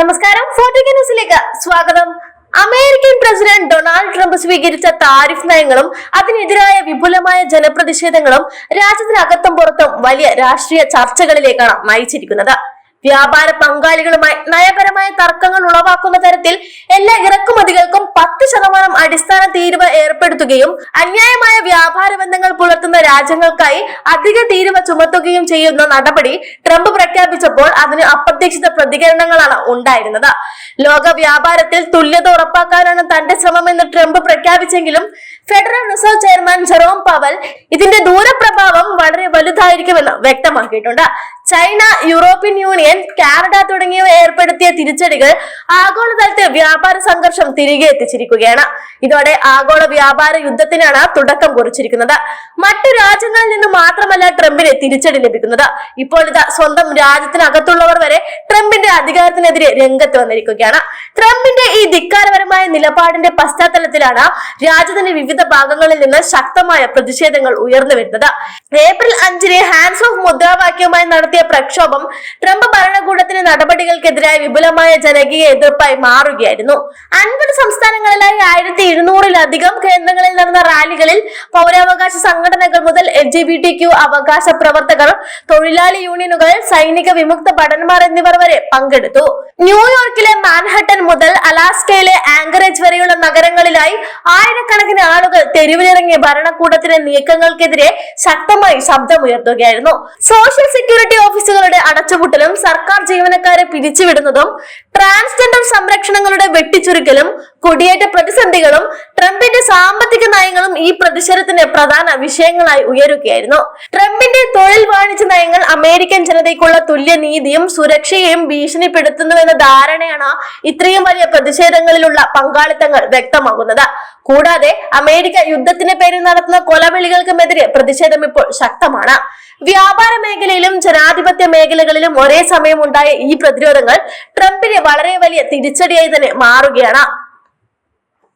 ന്യൂസിലേക്ക് സ്വാഗതം. American president Donald Trump സ്വീകരിച്ച താരിഫ് നയങ്ങളും അതിനെതിരായ വിപുലമായ ജനപ്രതിഷേധങ്ങളും രാജ്യത്തിനകത്തും പുറത്തും വലിയ രാഷ്ട്രീയ ചർച്ചകളിലേക്കാണ് നയിച്ചിരിക്കുന്നത്. വ്യാപാര പങ്കാളികളുമായി നയപരമായ തർക്കങ്ങൾ ഉളവാക്കുന്ന തരത്തിൽ എല്ലാ ഇറക്കുമതികൾക്കും പത്ത് ശതമാനം അടിസ്ഥാന തീരുവ ഏർപ്പെടുത്തുകയും അന്യായമായ വ്യാപാര ബന്ധങ്ങൾ പുലർത്തുന്ന രാജ്യങ്ങൾക്കായി അധിക തീരുവ ചുമത്തുകയും ചെയ്യുന്ന നടപടി ട്രംപ് പ്രഖ്യാപിച്ചപ്പോൾ അതിന് അപ്രതീക്ഷിത പ്രതികരണങ്ങളാണ് ഉണ്ടായിരുന്നത്. ലോക വ്യാപാരത്തിൽ തുല്യത ഉറപ്പാക്കാനാണ് തന്റെ ശ്രമമെന്ന് Trump പ്രഖ്യാപിച്ചെങ്കിലും federal reserve chairman Jerome Powell ഇതിന്റെ ദൂരപ്രഭാവം വളരെ വലുതായിരിക്കുമെന്ന് വ്യക്തമാക്കിയിട്ടുണ്ട്. ചൈന യൂറോപ്യൻ യൂണിയൻ കാനഡ തുടങ്ങിയവ ഏർപ്പെടുത്തിയ തിരിച്ചടികൾ ആഗോളതലത്തിൽ വ്യാപാര സംഘർഷം തിരികെ എത്തിച്ചിരിക്കുകയാണ്. ഇതോടെ ആഗോള വ്യാപാര യുദ്ധത്തിനാണ് തുടക്കം കുറിച്ചിരിക്കുന്നത്. മറ്റു രാജ്യങ്ങളിൽ നിന്ന് മാത്രമല്ല ട്രംപിന് തിരിച്ചടി ലഭിക്കുന്നത്. ഇപ്പോൾ ഇത് സ്വന്തം രാജ്യത്തിനകത്തുള്ളവർ വരെ ട്രംപിന്റെ അധികാരത്തിനെതിരെ രംഗത്ത് വന്നിരിക്കുകയാണ്. ട്രംപിന്റെ ഈ ധിക്കാരപരമായ നിലപാടിന്റെ പശ്ചാത്തലത്തിലാണ് രാജ്യത്തിന്റെ വിവിധ ഭാഗങ്ങളിൽ നിന്ന് ശക്തമായ പ്രതിഷേധങ്ങൾ ഉയർന്നു വരുന്നത്. ഏപ്രിൽ അഞ്ചിന് ഹാൻഡ്സ് ഓഫ് മുദ്രാവാക്യവുമായി നടത്തിയ പ്രക്ഷോഭം ട്രംപ് ഭരണകൂടത്തിന്റെ നടപടികൾക്കെതിരായ വിപുലമായ ജനകീയ എതിർപ്പായി മാറുകയായിരുന്നു. അൻപത് സംസ്ഥാനങ്ങളിലായി ആയിരത്തി ഇരുന്നൂറിലധികം കേന്ദ്രങ്ങളിൽ നടന്ന റാലികളിൽ പൗരാവകാശ സംഘടനകൾ മുതൽ L G B T Q അവകാശ പ്രവർത്തകർ തൊഴിലാളി യൂണിയനുകൾ സൈനിക വിമുക്ത ഭടന്മാർ എന്നിവർ വരെ പങ്കെടുത്തു. ന്യൂയോർക്കിലെ മാൻഹട്ടൻ മുതൽ അലാസ്കയിലെ ആങ്കറേജ് വരെയുള്ള നഗരങ്ങളിലായി ആയിരക്കണക്കിന് ആളുകൾ തെരുവിലിറങ്ങിയ ഭരണകൂടത്തിന്റെ നീക്കങ്ങൾക്കെതിരെ ശക്തമായി ശബ്ദമുയർത്തുകയായിരുന്നു. സോഷ്യൽ സെക്യൂരിറ്റി ഓഫീസുകളുടെ അടച്ചുപൂട്ടലും സർക്കാർ ജീവനക്കാരെ പിരിച്ചുവിടുന്നതും ട്രാൻസ്ജെൻഡർ സംരക്ഷണങ്ങളുടെ വെട്ടിച്ചുരുക്കലും കുടിയേറ്റ പ്രതിസന്ധികളും ട്രംപിന്റെ സാമ്പത്തിക നയങ്ങളും ഈ പ്രതിഷേധത്തിന്റെ പ്രധാന വിഷയങ്ങളായി ഉയരുകയായിരുന്നു. ട്രംപിന്റെ തൊഴിൽ അമേരിക്കൻ ജനതയ്ക്കുള്ള തുല്യനീതിയും സുരക്ഷയെയും ഭീഷണിപ്പെടുത്തുന്നുവെന്ന ധാരണയാണ് ഇത്രയും വലിയ പ്രതിഷേധങ്ങളിലുള്ള പങ്കാളിത്തങ്ങൾ വ്യക്തമാകുന്നത്. കൂടാതെ അമേരിക്ക യുദ്ധത്തിന്റെ പേരിൽ നടത്തുന്ന കൊലവിളികൾക്കുമെതിരെ പ്രതിഷേധം ഇപ്പോൾ ശക്തമാണ്. വ്യാപാര മേഖലയിലും ജനാധിപത്യ മേഖലകളിലും ഒരേ സമയം ഉണ്ടായ ഈ പ്രതിരോധങ്ങൾ ട്രംപിന് വളരെ വലിയ തിരിച്ചടിയായി തന്നെ മാറുകയാണ്.